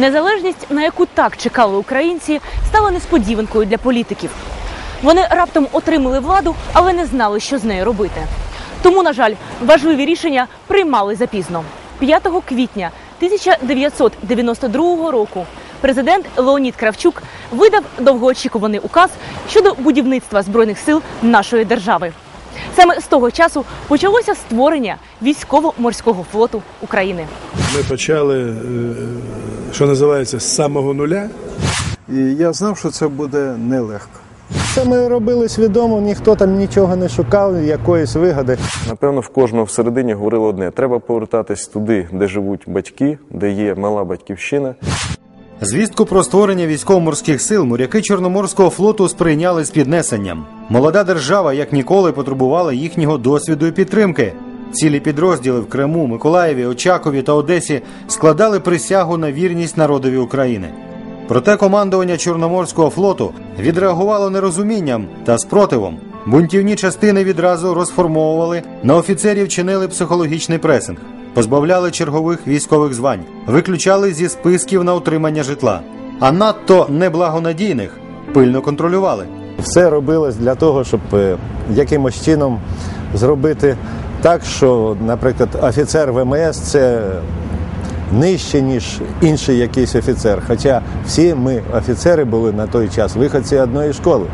Незалежність, на яку так чекали українці, стала несподіванкою для політиків. Вони раптом отримали владу, але не знали, що з нею робити. Тому, на жаль, важливі рішення приймали запізно. 5 квітня 1992 року президент Леонід Кравчук видав довгоочікуваний указ щодо будівництва збройних сил нашої держави. Саме з того часу почалося створення військово-морського флоту України. Ми почали, е, що називається, з самого нуля. І я знав, що це буде нелегко. Це ми робили свідомо, ніхто там нічого не шукав, якоїсь вигоди. Напевно, в кожного всередині говорило одне: треба повертатись туди, де живуть батьки, де є мала батьківщина. Звістку про створення військово-морських сил моряки Чорноморського флоту сприйняли з піднесенням. Молода держава як ніколи потребувала їхнього досвіду і підтримки. Цілі підрозділи в Криму, Миколаєві, Очакові та Одесі складали присягу на вірність народові України. Проте командування Чорноморського флоту відреагувало нерозумінням та спротивом. Бунтівні частини відразу розформовували, на офіцерів чинили психологічний пресинг, позбавляли чергових військових звань, виключали зі списків на утримання житла, а надто неблагонадійних пильно контролювали. Все робилось для того, щоб е, якимось чином зробити так, що, наприклад, офіцер ВМС це нижче, ніж інший якийсь офіцер. Хоча всі ми, офіцери, були на той час виходці одної школи.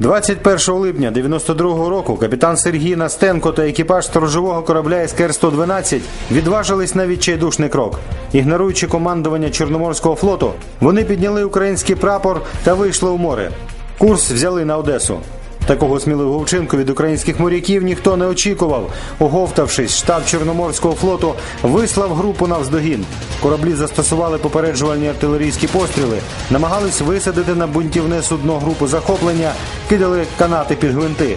21 липня 92-го року капітан Сергій Настенко та екіпаж сторожового корабля СКР-112 відважились на відчайдушний крок. Ігноруючи командування Чорноморського флоту, вони підняли український прапор та вийшли у море. Курс взяли на Одесу. Такого сміливого вчинку від українських моряків ніхто не очікував. Оговтавшись, штаб Чорноморського флоту вислав групу навздогін. Кораблі застосували попереджувальні артилерійські постріли, намагались висадити на бунтівне судно групу захоплення, кидали канати під гвинти.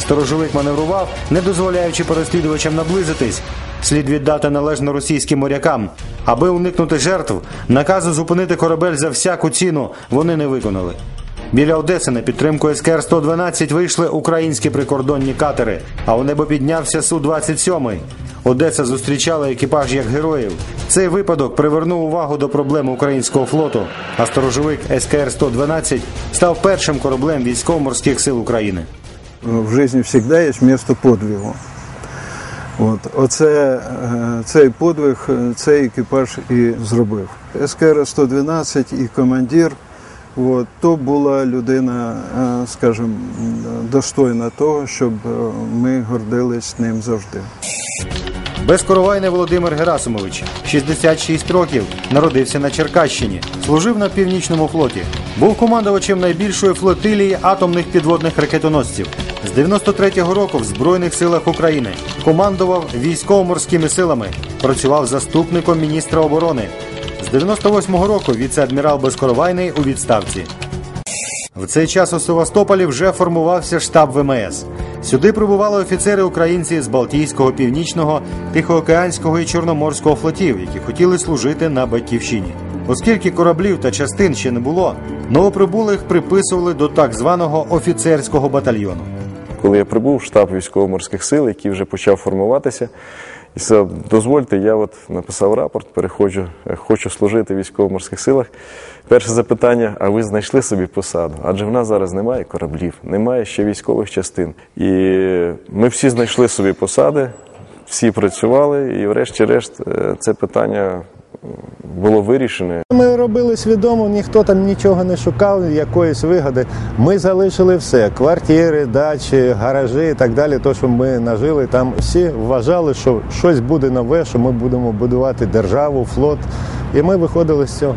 Сторожовик маневрував, не дозволяючи переслідувачам наблизитись. Слід віддати належно російським морякам. Аби уникнути жертв, наказу зупинити корабель за всяку ціну вони не виконали. Біля Одеси на підтримку СКР-112 вийшли українські прикордонні катери, а у небо піднявся Су-27. Одеса зустрічала екіпаж як героїв. Цей випадок привернув увагу до проблем українського флоту, а сторожовик СКР-112 став першим кораблем військово-морських сил України. В житті завжди є місце подвигу. От, оце, е, цей подвиг е, цей екіпаж і зробив. СКР-112 і командир От, то була людина, е, скажімо, достойна того, щоб е, ми гордились ним завжди. Безкоровайний Володимир Герасимович, 66 років, народився на Черкащині, служив на північному флоті, був командувачем найбільшої флотилії атомних підводних ракетоносців. З 93-го року в Збройних силах України командував військово-морськими силами, працював заступником міністра оборони. З 98-го року віце-адмірал Безкоровайний у відставці. В цей час у Севастополі вже формувався штаб ВМС. Сюди прибували офіцери українці з Балтійського, Північного, Тихоокеанського і Чорноморського флотів, які хотіли служити на батьківщині. Оскільки кораблів та частин ще не було, новоприбулих приписували до так званого офіцерського батальйону. Коли я прибув штаб військово-морських сил, який вже почав формуватися, і все, дозвольте, я от написав рапорт, переходжу, хочу служити в військово-морських силах. Перше запитання: а ви знайшли собі посаду? Адже в нас зараз немає кораблів, немає ще військових частин. І ми всі знайшли собі посади, всі працювали, і, врешті-решт, е, це питання було вирішене. Ми робили свідомо, ніхто там нічого не шукав, якоїсь вигоди. Ми залишили все: квартири, дачі, гаражі і так далі. То, що ми нажили, там всі вважали, що щось буде нове, що ми будемо будувати державу, флот. І ми виходили з цього.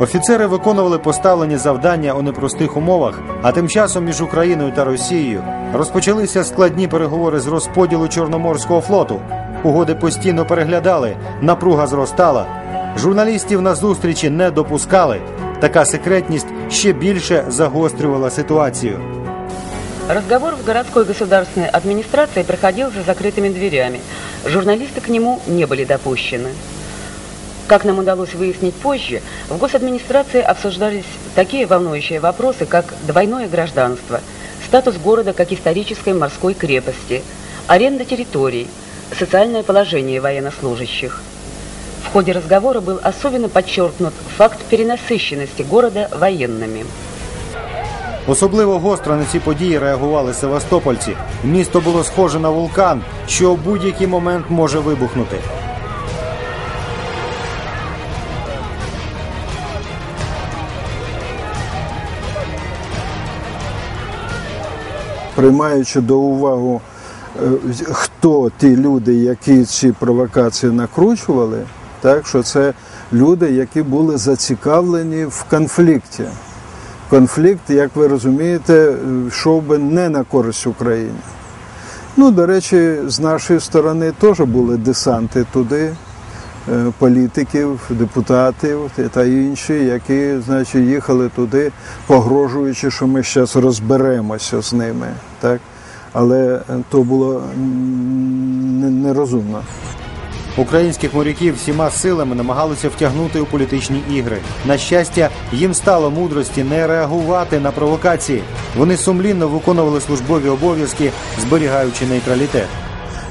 Офіцери виконували поставлені завдання у непростих умовах, а тим часом між Україною та Росією розпочалися складні переговори з розподілу Чорноморського флоту. Угоди постійно переглядали, напруга зростала. Журналістів на зустрічі не допускали. Така секретність ще більше загострювала ситуацію. Разговор в городской государственной администрации проходил за закрытыми дверями. Журналисты к нему не были допущены. Как нам удалось выяснить позже, в госадминистрации обсуждались такие волнующие вопросы, как двойное гражданство, статус города как исторической морской крепости, аренда территорий, социальное положение военнослужащих. В ходе разговора был особенно подчеркнут факт перенасыщенности города военными. Особливо гостро на ці події реагували севастопольці. Місто було схоже на вулкан, що в будь-який момент може вибухнути. Приймаючи до уваги, е, хто ті люди, які ці провокації накручували, так що це люди, які були зацікавлені в конфлікті. Конфлікт, як ви розумієте, йшов би не на користь Україні. Ну, до речі, з нашої сторони теж були десанти туди, е, політиків, депутатів та інші, які значить, їхали туди, погрожуючи, що ми зараз розберемося з ними. Так? Але е, то було нерозумно. Українських моряків всіма силами намагалися втягнути у політичні ігри. На щастя, їм стало мудрості не реагувати на провокації. Вони сумлінно виконували службові обов'язки, зберігаючи нейтралітет.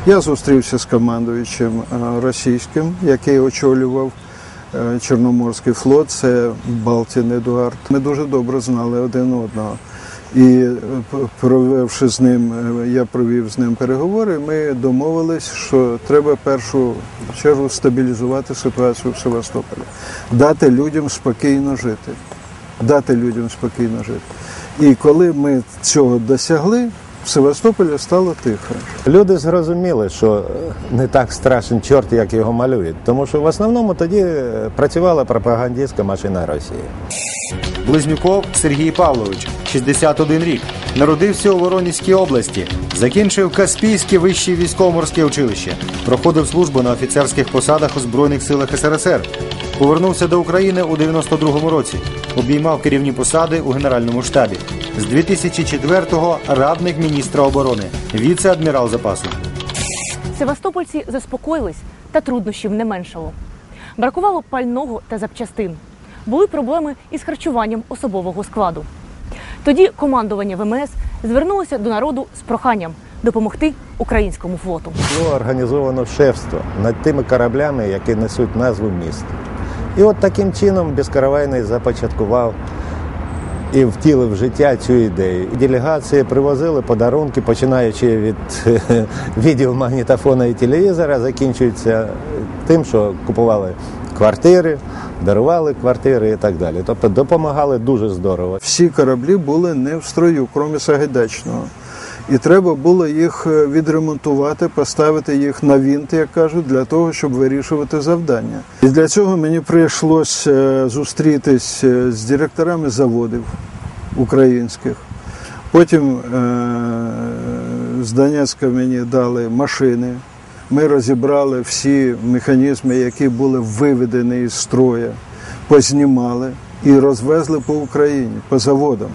Я зустрівся з командуючим е, російським, який очолював е, Чорноморський флот, це Балтін Едуард. Ми дуже добре знали один одного. І е, провівши з ним, я провів з ним переговори. Ми домовились, що треба першу чергу стабілізувати ситуацію в Севастополі, дати людям спокійно жити. Дати людям спокійно жити. І коли ми цього досягли, в Севастополі стало тихо. Люди зрозуміли, що не так страшен чорт, як його малюють, тому що в основному тоді е, працювала пропагандистська машина Росії. Близнюков Сергій Павлович, 61 рік, народився у Воронезькій області, закінчив Каспійське вище військово-морське училище, проходив службу на офіцерських посадах у Збройних силах СРСР. Повернувся до України у 92-му році, обіймав керівні посади у Генеральному штабі. З 2004-го радник міністра оборони, віце-адмірал запасу. Севастопольці заспокоїлись, та труднощів не меншало. Бракувало пального та запчастин. Були проблеми із харчуванням особового складу. Тоді командування ВМС звернулося до народу з проханням допомогти українському флоту. Було організовано шефство над тими кораблями, які несуть назву міст. І от таким чином Безкаравайний започаткував і втілив в життя цю ідею. Делегації привозили подарунки, починаючи від відеомагнітофона і телевізора, закінчується тим, що купували квартири, дарували квартири і так далі. Тобто допомагали дуже здорово. Всі кораблі були не в строю, крім Сагайдачного. І треба було їх е, відремонтувати, поставити їх на вінт, як кажуть, для того, щоб вирішувати завдання. І для цього мені прийшлося е, зустрітись е, з директорами заводів українських. Потім з Донецька мені дали машини. Ми розібрали всі механізми, які були виведені із строю, познімали і розвезли по Україні, по заводам.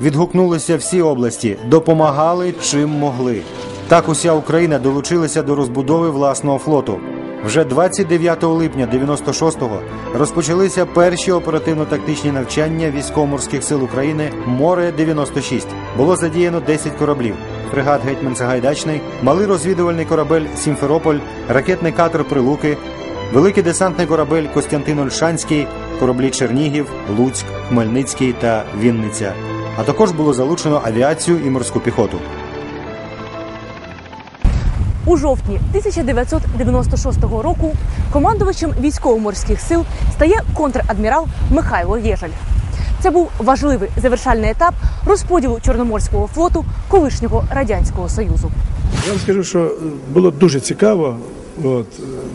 Відгукнулися всі області, допомагали чим могли. Так уся Україна долучилася до розбудови власного флоту. Вже 29 липня 96-го розпочалися перші оперативно-тактичні навчання військово-морських сил України Море 96 Було задіяно 10 кораблів: фрегат Гетьман Сагайдачний, малий розвідувальний корабель Сімферополь, ракетний катер Прилуки, великий десантний корабель Костянтин Ольшанський, кораблі Чернігів, Луцьк, Хмельницький та Вінниця. А також було залучено авіацію і морську піхоту. У жовтні 1996 року командувачем військово-морських сил стає контр-адмірал Михайло Єжель. Це був важливий завершальний етап розподілу Чорноморського флоту колишнього радянського союзу. Я вам скажу, що було дуже цікаво. От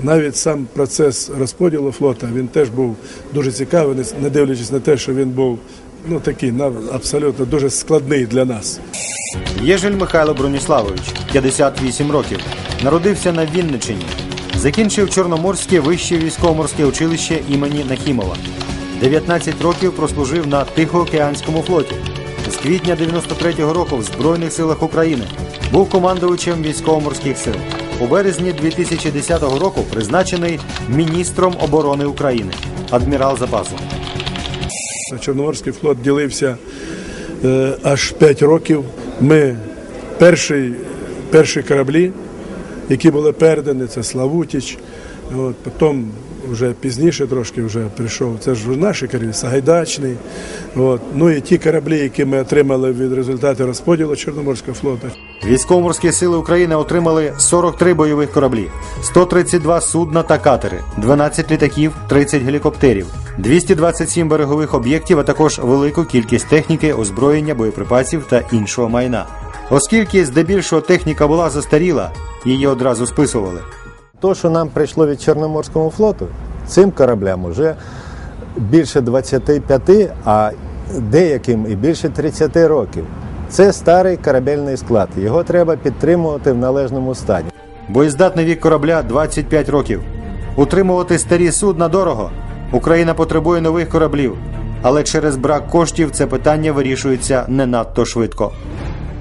навіть сам процес розподілу флота він теж був дуже цікавий, не- не дивлячись на те, що він був ну такий абсолютно дуже складний для нас. Єжель Михайло Броніславович, 58 років, народився на Вінниччині. Закінчив Чорноморське вище військово-морське училище імені Нахімова. 19 років прослужив на Тихоокеанському флоті. З квітня 93-го року в Збройних силах України був командувачем військово-морських сил. У березні 2010 року призначений міністром оборони України, адмірал запасу. Чорноморський флот ділився е, аж 5 років. Ми перші, перші кораблі які були передані, це Славутіч. От, потім вже пізніше трошки вже прийшов. Це ж наші кораблі, Сагайдачний. От. Ну і ті кораблі, які ми отримали від результату розподілу Чорноморського флоту. Військово-морські сили України отримали 43 бойових кораблі, 132 судна та катери, 12 літаків, 30 гелікоптерів, 227 берегових об'єктів, а також велику кількість техніки, озброєння, боєприпасів та іншого майна. Оскільки здебільшого техніка була застаріла, її одразу списували. То, що нам прийшло від Чорноморського флоту, цим кораблям вже більше 25, а деяким і більше 30 років. Це старий корабельний склад. Його треба підтримувати в належному стані. Боєздатний вік корабля 25 років. Утримувати старі судна дорого. Україна потребує нових кораблів, але через брак коштів це питання вирішується не надто швидко.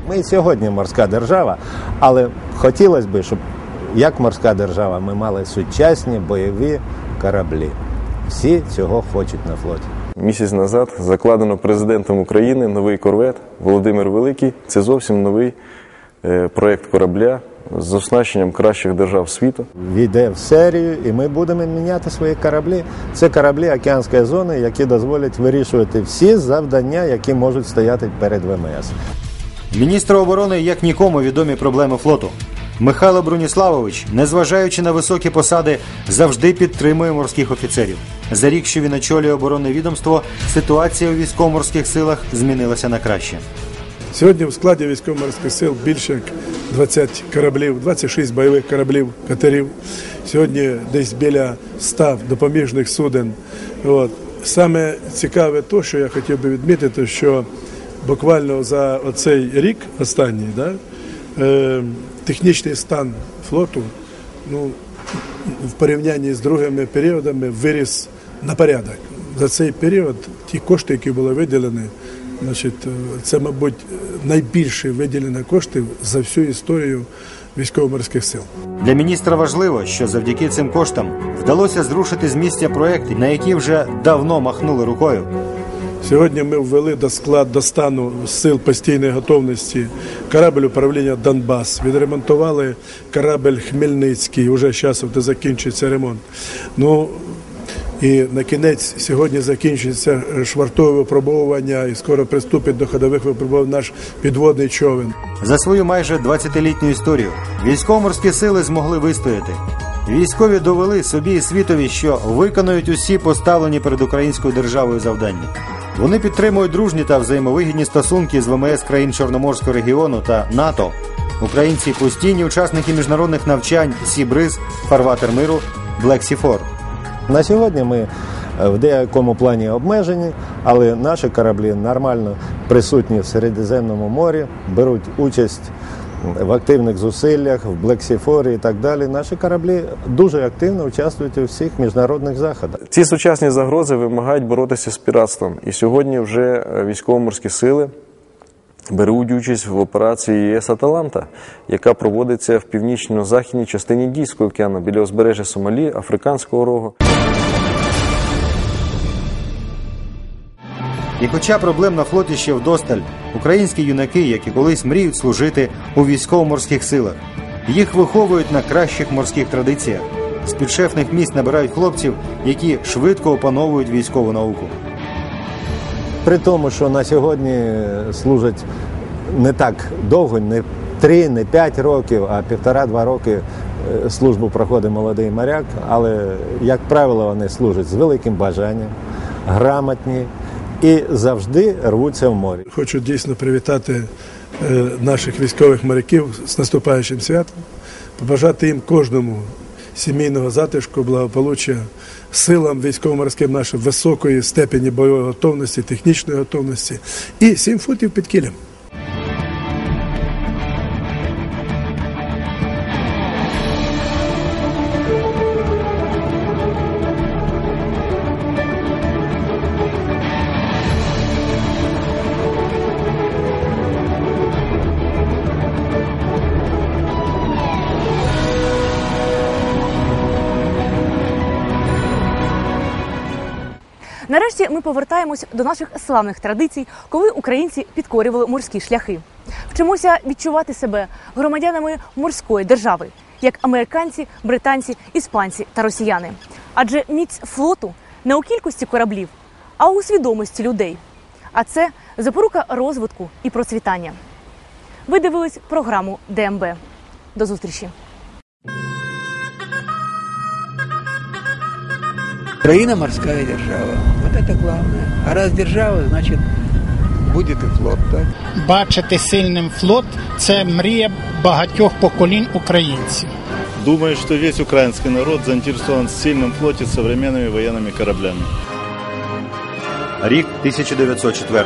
Ми сьогодні морська держава, але хотілося б, щоб як морська держава ми мали сучасні бойові кораблі. Всі цього хочуть на флоті. Місяць назад закладено президентом України новий корвет Володимир Великий. Це зовсім новий е, проект корабля з оснащенням кращих держав світу. Війде в серію, і ми будемо міняти свої кораблі. Це кораблі океанської зони, які дозволять вирішувати всі завдання, які можуть стояти перед ВМС. Міністру оборони як нікому відомі проблеми флоту. Михайло Броніславович, незважаючи на високі посади, завжди підтримує морських офіцерів. За рік, що він очолює оборонне відомство, ситуація у військово-морських силах змінилася на краще. Сьогодні в складі військово-морських сил більше як 20 кораблів, 26 бойових кораблів, катерів. Сьогодні десь біля 100 допоміжних суден. От. Саме цікаве те, що я хотів би відмітити, що буквально за оцей рік останній, да, е, технічний стан флоту ну, в порівнянні з другими періодами виріс на порядок. За цей період ті кошти, які були виділені, значить, е, це, мабуть, найбільше виділені кошти за всю історію військово-морських сил. Для міністра важливо, що завдяки цим коштам вдалося зрушити з місця проекти, на які вже давно махнули рукою. Сьогодні ми ввели до склад до стану сил постійної готовності корабль управління Донбас. Відремонтували корабль Хмельницький. Уже зараз де закінчується ремонт. Ну і на кінець сьогодні закінчується швартове випробовування і скоро приступить до ходових випробувань наш підводний човен. За свою майже 20-літню історію військово-морські сили змогли вистояти. Військові довели собі і світові, що виконують усі поставлені перед українською державою завдання. Вони підтримують дружні та взаємовигідні стосунки з ВМС країн Чорноморського регіону та НАТО. Українці постійні учасники міжнародних навчань Сібриз, Фарватер миру, Блексіфор. На сьогодні ми е, в деякому плані обмежені, але наші кораблі нормально присутні в Середземному морі, беруть участь в активних зусиллях, в Блексіфорі і так далі. Наші кораблі дуже активно участвують у всіх міжнародних заходах. Ці сучасні загрози вимагають боротися з піратством. І сьогодні вже е, військово-морські сили беруть участь в операції ЄС Аталанта, яка проводиться в північно-західній частині Дійського океану біля узбережжя Сомалі, Африканського рогу. І хоча проблем на флоті ще вдосталь, українські юнаки, які колись мріють служити у військово-морських силах, їх виховують на кращих морських традиціях. З підшефних місць набирають хлопців, які швидко опановують військову науку. При тому, що на сьогодні служать не так довго, не три, не п'ять років, а півтора-два роки е, службу проходить молодий моряк, але, як правило, вони служать з великим бажанням, грамотні і завжди рвуться в морі. Хочу дійсно привітати е, наших військових моряків з наступаючим святом, побажати їм кожному сімейного затишку, благополуччя, силам військово-морським нашим високої степені бойової готовності, технічної готовності і сім футів під кілем. Ми повертаємось до наших славних традицій, коли українці підкорювали морські шляхи. Вчимося відчувати себе громадянами морської держави як американці, британці, іспанці та росіяни. Адже міць флоту не у кількості кораблів, а у свідомості людей. А це запорука розвитку і процвітання. Ви дивились програму ДМБ. До зустрічі. Украина морская держава Вот это главное. А раз держава, значит будет и флот. Так? Бачити сильним флот це мрія багатьох поколінь українців. Думаю, что весь украинский народ заинтересован в сильном флоте с современными военными кораблями. Рік 1904.